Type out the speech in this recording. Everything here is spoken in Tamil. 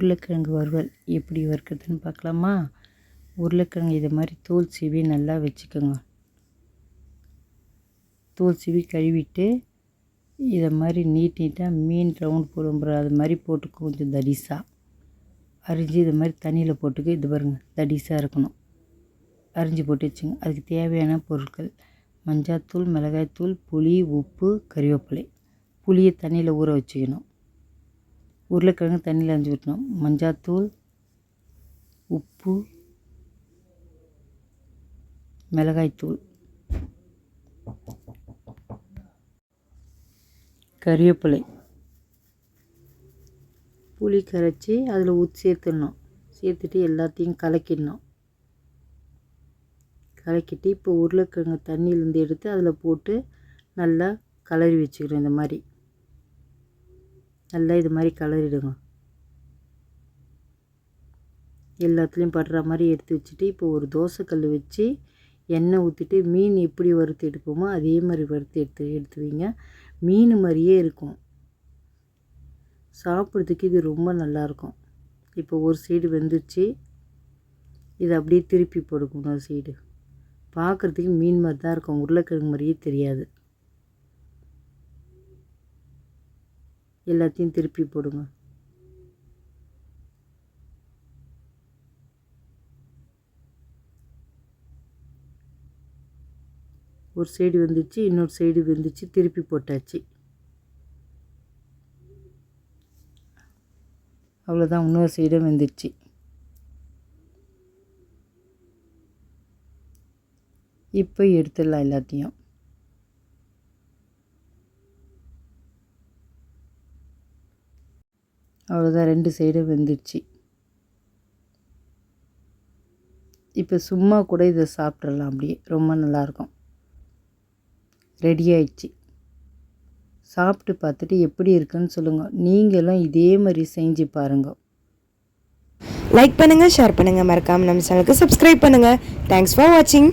உருளைக்கிழங்கு வறுவல் எப்படி வறுக்கிறதுன்னு பார்க்கலாமா? உருளைக்கிழங்கு இதை மாதிரி தோல் சீவி நல்லா வச்சுக்கோங்க. தோல் சீவி கழுவிட்டு இதை மாதிரி நீட் நீட்டாக மீன் ரவுண்ட் போடும்போது அது மாதிரி போட்டுக்கோ கொஞ்சம் தடிசாக அரிஞ்சு இது மாதிரி தண்ணியில் போட்டுக்க இது பாருங்க தடிசாக இருக்கணும். அரிஞ்சு போட்டு வச்சுங்க. அதுக்கு தேவையான பொருட்கள் மஞ்சாத்தூள் மிளகாய்த்தூள் புளி உப்பு கறிவேப்பிலை புளியை தண்ணியில் ஊற வச்சுக்கணும். உருளைக்கிழங்கு தண்ணியில் அரைஞ்சி விட்டணும் மஞ்சாத்தூள் உப்பு மிளகாய்த்தூள் கறிவேப்பிலை. புளி கரைச்சி அதில் ஊற்றி சேர்த்துடணும். சேர்த்துட்டு எல்லாத்தையும் கலக்கிடணும். கலக்கிட்டு இப்போ உருளைக்கிழங்கு தண்ணியிலேருந்து எடுத்து அதில் போட்டு நல்லா கலரி வச்சுக்கிறோம் இந்த மாதிரி. நல்லா இது மாதிரி கலரிடுங்க. எல்லாத்துலேயும் படுற மாதிரி எடுத்து வச்சுட்டு இப்போ ஒரு தோசைக்கல் வச்சு எண்ணெய் ஊற்றிட்டு மீன் எப்படி வறுத்து எடுப்போமோ அதே மாதிரி வறுத்து எடுத்து எடுத்துவீங்க மீன் மாதிரியே இருக்கும். சாப்பிட்றதுக்கு இது ரொம்ப நல்லாயிருக்கும் இப்போ ஒரு சைடு வெந்துச்சு இதை அப்படியே திருப்பி போடுக்கணும் இன்னொரு சைடு. பார்க்குறதுக்கு மீன் மாதிரி தான் இருக்கும். உருளைக்கிழங்கு மாதிரியே தெரியாது. எல்லாத்தையும் திருப்பி போடுங்க. ஒரு சைடு வந்துச்சு இன்னொரு சைடு வந்துச்சு திருப்பி போட்டாச்சு. அவ்வளோதான் இன்னொரு சைடும் வந்துச்சு. இப்போ எடுத்துடலாம் எல்லாத்தையும். அவ்வளோதான் ரெண்டு சைடும் வெந்துடுச்சு. இப்போ சும்மா கூட இதை சாப்பிட்றலாம் அப்படியே. ரொம்ப நல்லாயிருக்கும். ரெடி ஆயிடுச்சு. சாப்பிட்டு பார்த்துட்டு எப்படி இருக்குன்னு சொல்லுங்கள் நீங்களும் இதே மாதிரி செஞ்சு பாருங்கள் லைக் பண்ணுங்கள் ஷேர் பண்ணுங்கள் மறக்காமல் நம்ம சேனலுக்கு சப்ஸ்கிரைப் பண்ணுங்கள் தேங்க்ஸ் ஃபார் வாட்சிங்